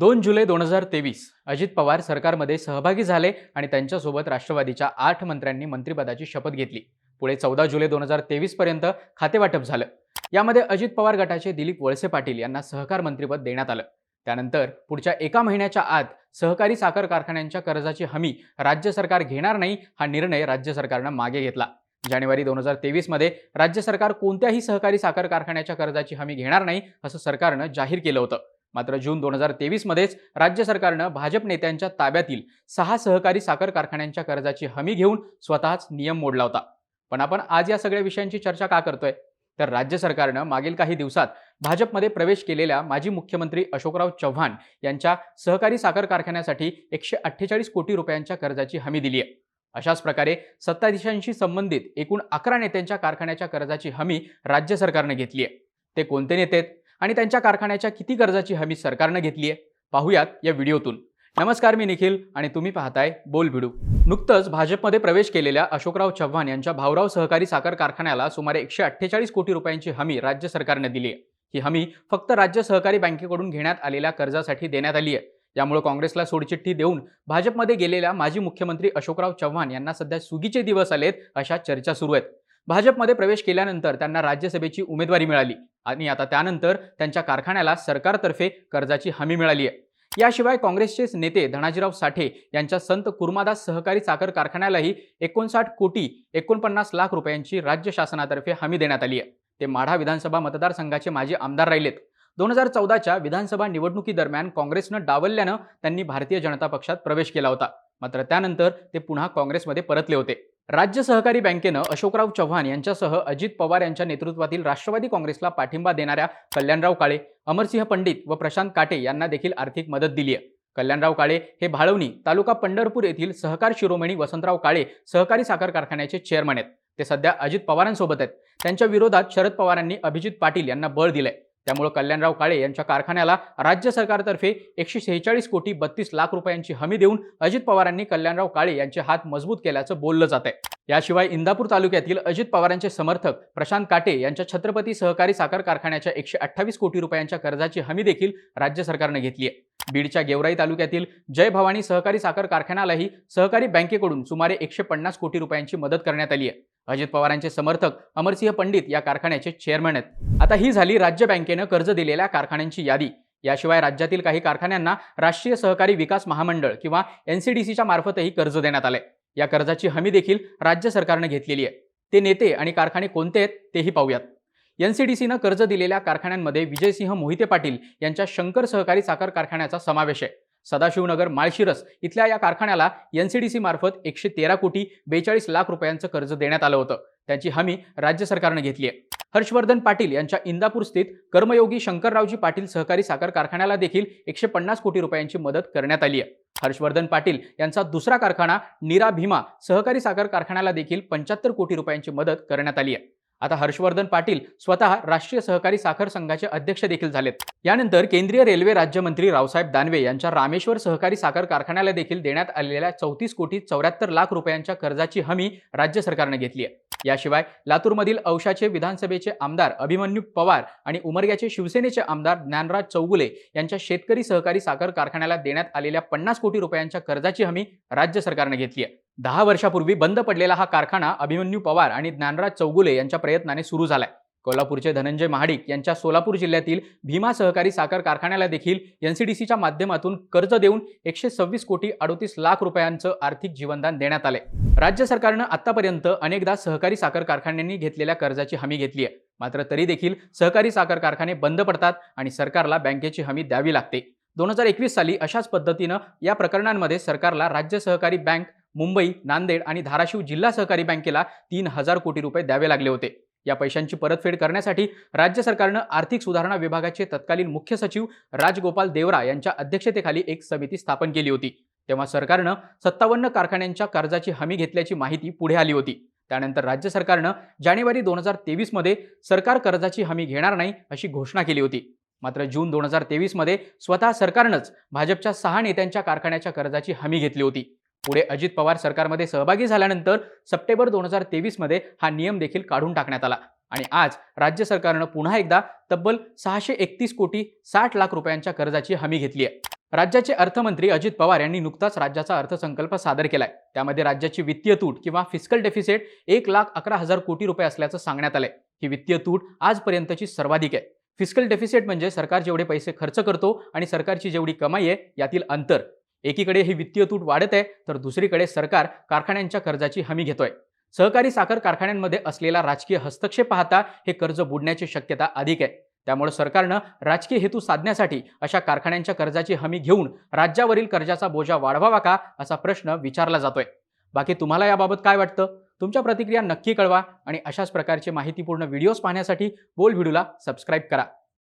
दोन जुलै दोन हजार तेवीस अजित पवार सरकारमध्ये सहभागी झाले आणि त्यांच्यासोबत राष्ट्रवादीच्या आठ मंत्र्यांनी मंत्रिपदाची शपथ घेतली. पुढे चौदा जुलै दोन हजार तेवीस पर्यंत खातेवाटप झालं. यामध्ये अजित पवार गटाचे दिलीप वळसे पाटील यांना सहकार मंत्रिपद देण्यात आलं. त्यानंतर पुढच्या एका महिन्याच्या आत सहकारी साखर कारखान्यांच्या कर्जाची हमी राज्य सरकार घेणार नाही हा निर्णय राज्य सरकारनं मागे घेतला. जानेवारी दोन हजार तेवीसमध्ये राज्य सरकार कोणत्याही सहकारी साखर कारखान्याच्या कर्जाची हमी घेणार नाही असं सरकारनं जाहीर केलं होतं. मात्र जून दोन हजार तेवीसमध्येच राज्य सरकारनं भाजप नेत्यांच्या ताब्यातील सहा सहकारी साखर कारखान्यांच्या कर्जाची हमी घेऊन स्वतःच नियम मोडला होता. पण आपण आज या सगळ्या विषयांची चर्चा का करतोय? तर राज्य सरकारनं मागील काही दिवसात भाजपमध्ये प्रवेश केलेल्या माजी मुख्यमंत्री अशोकराव चव्हाण यांच्या सहकारी साखर कारखान्यासाठी एकशे अठ्ठेचाळीस कोटी रुपयांच्या कर्जाची हमी दिली आहे. अशाच प्रकारे सत्ताधीशांशी संबंधित एकूण अकरा नेत्यांच्या कारखान्याच्या कर्जाची हमी राज्य सरकारनं घेतली आहे. ते कोणते नेते आहेत? आणि त्यांच्या कारखान्याच्या किती कर्जाची हमी सरकारनं घेतली आहे? पाहूयात या व्हिडिओतून. नमस्कार मी निखिल आणि तुम्ही पाहताय बोल भिडू. नुकतंच भाजपमध्ये प्रवेश केलेल्या अशोकराव चव्हाण यांच्या भाऊराव सहकारी साखर कारखान्याला सुमारे एकशे अठ्ठेचाळीस कोटी रुपयांची हमी राज्य सरकारनं दिली आहे. ही हमी फक्त राज्य सहकारी बँकेकडून घेण्यात आलेल्या कर्जासाठी देण्यात आली आहे. यामुळे काँग्रेसला सोडचिठ्ठी देऊन भाजपमध्ये गेलेल्या माजी मुख्यमंत्री अशोकराव चव्हाण यांना सध्या सुगीचे दिवस आलेत अशा चर्चा सुरू आहेत. भाजपमध्ये प्रवेश केल्यानंतर त्यांना राज्यसभेची उमेदवारी मिळाली. आणि आता त्यानंतर त्यांच्या कारखान्याला सरकारतर्फे कर्जाची हमी मिळाली आहे. याशिवाय काँग्रेसचेच नेते धनाजीराव साठे यांच्या संत कुर्मादास सहकारी साखर कारखान्यालाही एकोणसाठ कोटी एकोणपन्नास लाख रुपयांची राज्य शासनातर्फे हमी देण्यात आली आहे. ते माढा विधानसभा मतदारसंघाचे माजी आमदार राहिलेत. दोन हजार चौदाच्या विधानसभा निवडणुकीदरम्यान काँग्रेसनं डावलल्यानं त्यांनी भारतीय जनता पक्षात प्रवेश केला होता. मात्र त्यानंतर ते पुन्हा काँग्रेसमध्ये परतले होते. राज्य सहकारी बँकेनं अशोकराव चव्हाण यांच्यासह अजित पवार यांच्या नेतृत्वातील राष्ट्रवादी काँग्रेसला पाठिंबा देणाऱ्या कल्याणराव काळे अमरसिंह पंडित व प्रशांत काटे यांना देखील आर्थिक मदत दिली आहे कल्याणराव काळे हे भाळवणी तालुका पंढरपूर येथील सहकार शिरोमणी वसंतराव काळे सहकारी साखर कारखान्याचे चेअरमन आहेत. ते सध्या अजित पवारांसोबत आहेत. त्यांच्या विरोधात शरद पवारांनी अभिजित पाटील यांना बळ दिलंय. त्यामुळे कल्याणराव काळे यांच्या कारखान्याला राज्य सरकारतर्फे एकशे सेहेचाळीस कोटी बत्तीस लाख रुपयांची हमी देऊन अजित पवारांनी कल्याणराव काळे यांचे हात मजबूत केल्याचं बोललं जात आहे. याशिवाय इंदापूर तालुक्यातील अजित पवारांचे समर्थक प्रशांत काटे यांच्या छत्रपती सहकारी साखर कारखान्याच्या एकशे अठ्ठावीस कोटी रुपयांच्या कर्जाची हमी देखील राज्य सरकारने घेतली आहे. बीडच्या गेवराई तालुक्यातील जय भवानी सहकारी साखर कारखान्यालाही सहकारी बँकेकडून सुमारे एकशे पन्नास कोटी रुपयांची मदत करण्यात आली आहे. अजित पवारांचे समर्थक अमरसिंह पंडित या कारखान्याचे चेअरमन आहेत. आता ही झाली राज्य बँकेनं कर्ज दिलेल्या कारखान्यांची यादी. याशिवाय राज्यातील काही कारखान्यांना राष्ट्रीय सहकारी विकास महामंडळ किंवा एनसीडीसीच्या मार्फतही कर्ज देण्यात आलंय. या कर्जाची हमी देखील राज्य सरकारनं घेतलेली आहे. ते नेते आणि कारखाने कोणते आहेत तेही पाहूयात. एनसीडीसीनं कर्ज दिलेल्या कारखान्यांमध्ये विजयसिंह मोहिते पाटील यांच्या शंकर सहकारी साखर कारखान्याचा समावेश आहे. सदाशिवनगर माळशिरस इथल्या या कारखान्याला एनसीडीसी मार्फत एकशे तेरा कोटी बेचाळीस लाख रुपयांचं कर्ज देण्यात आलं होतं. त्याची हमी राज्य सरकारनं घेतली आहे. हर्षवर्धन पाटील यांच्या इंदापूर स्थित कर्मयोगी शंकररावजी पाटील सहकारी साखर कारखान्याला देखील एकशे पन्नास कोटी रुपयांची मदत करण्यात आली आहे. हर्षवर्धन पाटील यांचा दुसरा कारखाना निरा भीमा सहकारी साखर कारखान्याला देखील पंच्याहत्तर कोटी रुपयांची मदत करण्यात आली आहे. आता हर्षवर्धन पाटील स्वतः राष्ट्रीय सहकारी साखर संघाचे अध्यक्ष देखील झालेत. यानंतर केंद्रीय रेल्वे राज्यमंत्री रावसाहेब दानवे यांच्या रामेश्वर सहकारी साखर कारखान्याला देखील देण्यात आलेल्या चौतीस कोटी चौऱ्याहत्तर लाख रुपयांच्या कर्जाची हमी राज्य सरकारने घेतली आहे. याशिवाय लातूरमधील औशाचे विधानसभेचे आमदार अभिमन्यू पवार आणि उमरग्याचे शिवसेनेचे आमदार ज्ञानराज चौगुले यांच्या शेतकरी सहकारी साखर कारखान्याला देण्यात आलेल्या पन्नास कोटी रुपयांच्या कर्जाची हमी राज्य सरकारनं घेतली आहे. दहा वर्षापूर्वी बंद पडलेला हा कारखाना अभिमन्यू पवार आणि ज्ञानराज चौगुले यांच्या प्रयत्नाने सुरू झालाय. कोल्हापूरचे धनंजय महाडिक यांच्या सोलापूर जिल्ह्यातील भीमा सहकारी साखर कारखान्याला देखील एनसीडीसीच्या माध्यमातून कर्ज देऊन एकशे सव्वीस कोटी अडोतीस लाख रुपयांचं आर्थिक जीवनदान देण्यात आले राज्य सरकारनं आतापर्यंत अनेकदा सहकारी साखर कारखान्यांनी घेतलेल्या कर्जाची हमी घेतली आहे. मात्र तरी देखील सहकारी साखर कारखाने बंद पडतात आणि सरकारला बँकेची हमी द्यावी लागते. दोन हजार एकवीस साली अशाच पद्धतीनं या प्रकरणांमध्ये सरकारला राज्य सहकारी बँक मुंबई नांदेड आणि धाराशिव जिल्हा सहकारी बँकेला तीन हजार कोटी रुपये द्यावे लागले होते. या पैशांची परतफेड करण्यासाठी राज्य सरकारनं आर्थिक सुधारणा विभागाचे तत्कालीन मुख्य सचिव राजगोपाल देवरा यांच्या अध्यक्षतेखाली एक समिती स्थापन केली होती. तेव्हा सरकारनं सत्तावन्न कारखान्यांच्या कर्जाची हमी घेतल्याची माहिती पुढे आली होती. त्यानंतर राज्य सरकारनं जानेवारी दोन हजार तेवीसमध्ये सरकार कर्जाची हमी घेणार नाही अशी घोषणा केली होती. मात्र जून दोन हजार तेवीसमध्ये स्वतः सरकारनंच भाजपच्या सहा नेत्यांच्या कारखान्याच्या कर्जाची हमी घेतली होती. पुढे अजित पवार सरकारमध्ये सहभागी झाल्यानंतर सप्टेंबर दोन हजार तेवीसमध्ये हा नियम देखील काढून टाकण्यात आला. आणि आज राज्य सरकारनं पुन्हा एकदा तब्बल सहाशे एकतीस कोटी साठ लाख रुपयांच्या कर्जाची हमी घेतली आहे. राज्याचे अर्थमंत्री अजित पवार यांनी नुकताच राज्याचा अर्थसंकल्प सादर केलाय. त्यामध्ये राज्याची वित्तीय तूट किंवा फिस्कल डेफिसिट एक लाख अकरा हजार कोटी रुपये असल्याचं सांगण्यात आलंय. ही वित्तीय तूट आजपर्यंतची सर्वाधिक आहे. फिस्कल डेफिसिट म्हणजे सरकार जेवढे पैसे खर्च करतो आणि सरकारची जेवढी कमाई आहे यातील अंतर. एकीकडे ही वित्तीय तूट वाढत आहे तर दुसरीकडे सरकार कारखान्यांच्या कर्जाची हमी घेतोय. सहकारी साखर कारखान्यांमध्ये असलेला राजकीय हस्तक्षेप पाहता हे कर्ज बुडण्याची शक्यता अधिक आहे. त्यामुळे सरकारनं राजकीय हेतू साधण्यासाठी अशा कारखान्यांच्या कर्जाची हमी घेऊन राज्यावरील कर्जाचा बोजा वाढवावा का असा प्रश्न विचारला जातोय. बाकी तुम्हाला याबाबत काय वाटतं? तुमच्या प्रतिक्रिया नक्की कळवा आणि अशाच प्रकारचे माहितीपूर्ण व्हिडिओज पाहण्यासाठी बोल व्हिडिओला सबस्क्राईब करा.